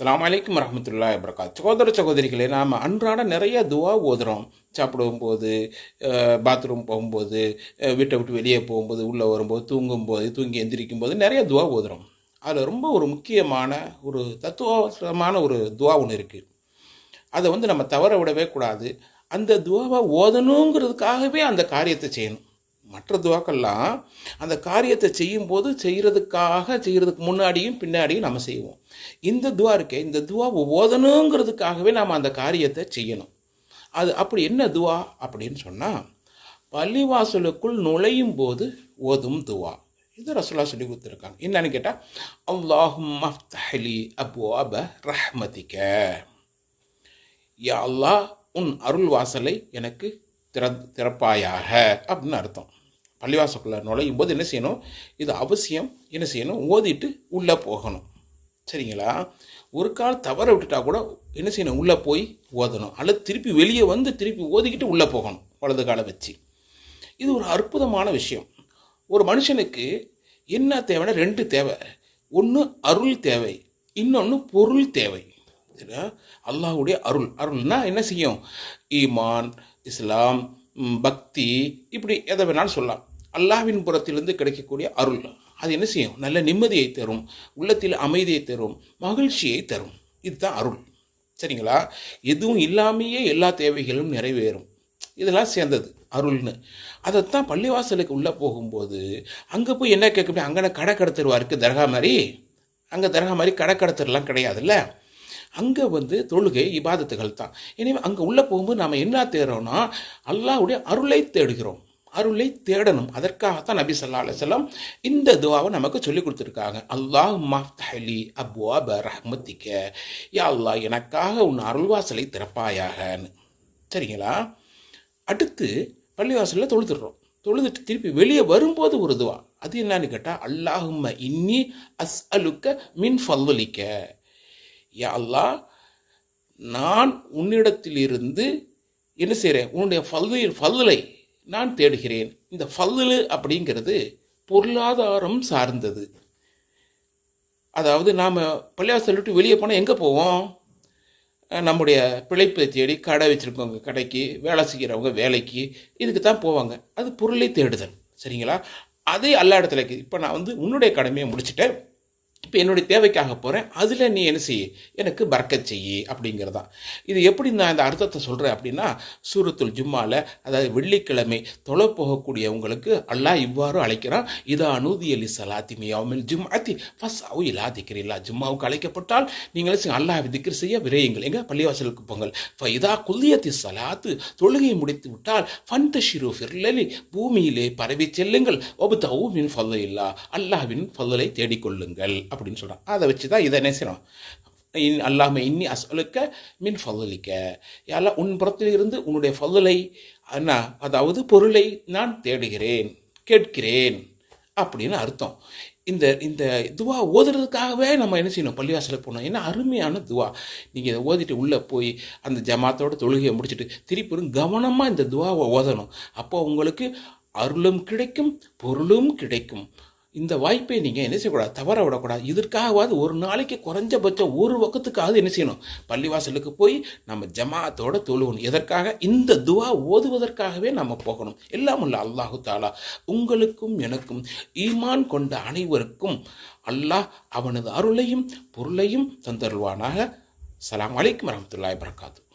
அஸ்லாம் அலைக்கும் வரஹ்மத்துல்லாஹி வபரகாத். சகோதர சகோதரிகளே நாம் அன்றாட நிறைய துவா ஓதுறோம். சாப்பிடும்போது பாத்ரூம் போகும்போது வீட்டை விட்டு வெளியே போகும்போது உள்ளே வரும்போது தூங்கும்போது தூங்கி எந்திரிக்கும் போது நிறைய துவா ஓதுறோம். அதில் ரொம்ப ஒரு முக்கியமான ஒரு தத்துவமான ஒரு துவா ஒன்று இருக்குது அதை வந்து நம்ம தவற விடவே கூடாது. அந்த துவாவை ஓதணுங்கிறதுக்காகவே அந்த காரியத்தை செய்யணும். மற்ற துவாக்கள்லாம் அந்த காரியத்தை செய்யும்போது செய்கிறதுக்காக செய்கிறதுக்கு முன்னாடியும் பின்னாடியும் நம்ம செய்வோம். இந்த துவா இருக்கே இந்த துவா ஓதணுங்கிறதுக்காகவே நாம் அந்த காரியத்தை செய்யணும். அது அப்படி என்ன துவா அப்படின்னு சொன்னால் பள்ளிவாசலுக்குள் நுழையும் போது ஓதும் துவா. இது ரசூலா சொல்லி கொடுத்துருக்காங்க. என்னன்னு கேட்டால் அல்லாஹும் மஃப்தஹலி அபு அப ரஹ்மதிக்க யா அல்லாஹ் உன் அருள் வாசலை எனக்கு திற திறப்பாயாக அப்படின்னு அர்த்தம். பள்ளிவாசக்குள்ளே நுழையும் போது என்ன செய்யணும்? இது அவசியம். என்ன செய்யணும்? ஓதிட்டு உள்ளே போகணும். சரிங்களா? ஒரு கால் தவற விட்டுட்டா கூட என்ன செய்யணும்? உள்ளே போய் ஓதணும். அல்லது திருப்பி வெளியே வந்து திருப்பி ஓதிக்கிட்டு உள்ளே போகணும் வலது காலை வச்சு. இது ஒரு அற்புதமான விஷயம். ஒரு மனுஷனுக்கு என்ன தேவைன்னா ரெண்டு தேவை. ஒன்று அருள் தேவை இன்னொன்று பொருள் தேவை. அல்லாஹுடைய அல்லாஹ்வுடைய அருள். அருள்னா என்ன செய்யும்? ஈமான் இஸ்லாம் பக்தி இப்படி எதை வேணாலும் சொல்லலாம். அல்லாஹ்வின் புறத்திலிருந்து கிடைக்கக்கூடிய அருள். அது என்ன செய்யும்? நல்ல நிம்மதியை தரும் உள்ளத்தில் அமைதியை தரும் மகிழ்ச்சியை தரும். இதுதான் அருள். சரிங்களா? எதுவும் இல்லாமையே எல்லா தேவைகளும் நிறைவேறும். இதெல்லாம் சேர்ந்தது அருள்னு. அதைத்தான் பள்ளிவாசலுக்கு உள்ளே போகும்போது அங்கே போய் என்ன கேட்க முடியும்? அங்கே கடை கடத்தருவா இருக்குது தர்கா மாதிரி? அங்கே தர்கா மாதிரி கடை கடத்தர்லாம் கிடையாதுல்ல? அங்கே வந்து தொழுகை இபாதத்துகள் தான். எனவே அங்கே உள்ளே போகும்போது நாம் என்ன தேடுறோம்னா அல்லாவுடைய அருளை தேடுகிறோம். அருளை தேடணும். அதற்காகத்தான் நபி ஸல்லல்லாஹு அலைஹி இந்த துவாவை நமக்கு சொல்லி கொடுத்துருக்காங்க. அல்லாஹ் மஃப்தஹலி அப்வாப ரஹ்மத்திக்க. யா அல்லாஹ் எனக்காக உன் அருள்வாசலை திறப்பாயாகன்னு சரிங்களா? அடுத்து பள்ளிவாசலில் தொழுதுடுறோம். தொழுதுட்டு திருப்பி வெளியே வரும்போது ஒரு துவா. அது என்னன்னு கேட்டால் அல்லாஹும்ம இன்னி அஸ் அலுக்க மின் ஃபல்லிக்க யா அல்லாஹ் நான் உன்னிடத்திலிருந்து என்ன செய்கிறேன் உன்னுடைய ஃபல்லு ஃபல்லை நான் தேடுகிறேன். இந்த ஃபல்லு அப்படிங்கிறது பொருளாதாரம் சார்ந்தது. அதாவது நாம் பள்ளிவாசல் விட்டு வெளியே போனால் எங்கே போவோம்? நம்முடைய பிழைப்பை தேடி கடை வச்சுருக்கவங்க கடைக்கு வேலை செய்கிறவங்க வேலைக்கு இதுக்கு தான் போவாங்க. அது பொருளை தேடுதல். சரிங்களா? அதே எல்லா இடத்துல இருக்குது இப்போ நான் வந்து உன்னுடைய கடமையை முடிச்சுட்டேன். இப்போ என்னுடைய தேவைக்காக போகிறேன் அதில் நீ என்ன செய்ய? எனக்கு பறக்கச் செய்யி அப்படிங்கிறது தான் இது எப்படி நான் இந்த அர்த்தத்தை சொல்கிறேன் அப்படின்னா சூரத்துல் ஜும்மாவில் அதாவது வெள்ளிக்கிழமை தொலை போகக்கூடியவங்களுக்கு அல்லாஹ் இவ்வாறு அழைக்கிறான் இதா அனூதி அலி சலாத்தி மியாமில் ஜும் அத்தி ஃபஸ் அவு இல்லா திக்கிறீங்களா ஜும்மாவுக்கு அழைக்கப்பட்டால் நீங்கள் அல்லாஹ் திக்ர் செய்ய விரையுங்கள். எங்க? பள்ளிவாசலுக்கு போங்கள். இதா குல்லியத்தி சலாத்து. தொழுகையை முடித்து விட்டால் ஃபன் தஷிரு ஃபிர்லலி பூமியிலே பரவி செல்லுங்கள். ஒபுத்தவு மின் ஃபல்ல இல்லா அல்லாஹ்வின் ஃபல்லை தேடிக்கொள்ளுங்கள். அப்படின்னு சொல்கிறான் அதை வச்சு தான் இதை என்ன செய்யணும் இன் அல்லாம இன்னி அசலுக்க மின் ஃபதலிக்க. யாரெல்லாம் உன் புறத்திலிருந்து உன்னுடைய ஃபதலை அண்ணா அதாவது பொருளை நான் தேடுகிறேன் கேட்கிறேன் அப்படின்னு அர்த்தம். இந்த இந்த துவா ஓதுறதுக்காகவே நம்ம என்ன செய்யணும்? பள்ளிவாசலுக்கு போகணும். ஏன்னா அருமையான துவா. நீங்கள் இதை ஓதிட்டு உள்ளே போய் அந்த ஜமாத்தோட தொழுகையை முடிச்சுட்டு திருப்பியும் கவனமாக இந்த துவாவை ஓதணும். அப்போ உங்களுக்கு அருளும் கிடைக்கும் பொருளும் கிடைக்கும். இந்த வாய்ப்பை நீங்கள் என்ன செய்யக்கூடாது? தவற விடக்கூடாது. இதற்காகவாது ஒரு நாளைக்கு குறைஞ்சபட்சம் ஒரு பக்கத்துக்காவது என்ன செய்யணும்? பள்ளிவாசலுக்கு போய் நம்ம ஜமாத்தோட தொழுவணும். எதற்காக? இந்த துவா ஓதுவதற்காகவே நம்ம போகணும். எல்லாம் உள்ள அல்லாஹு தாலா உங்களுக்கும் எனக்கும் ஈமான் கொண்ட அனைவருக்கும் அல்லாஹ் அவனது அருளையும் பொருளையும் தந்தருள்வானாக. சலாம் அலைக்கும் வரமத்துல்லாய் வரகாத்து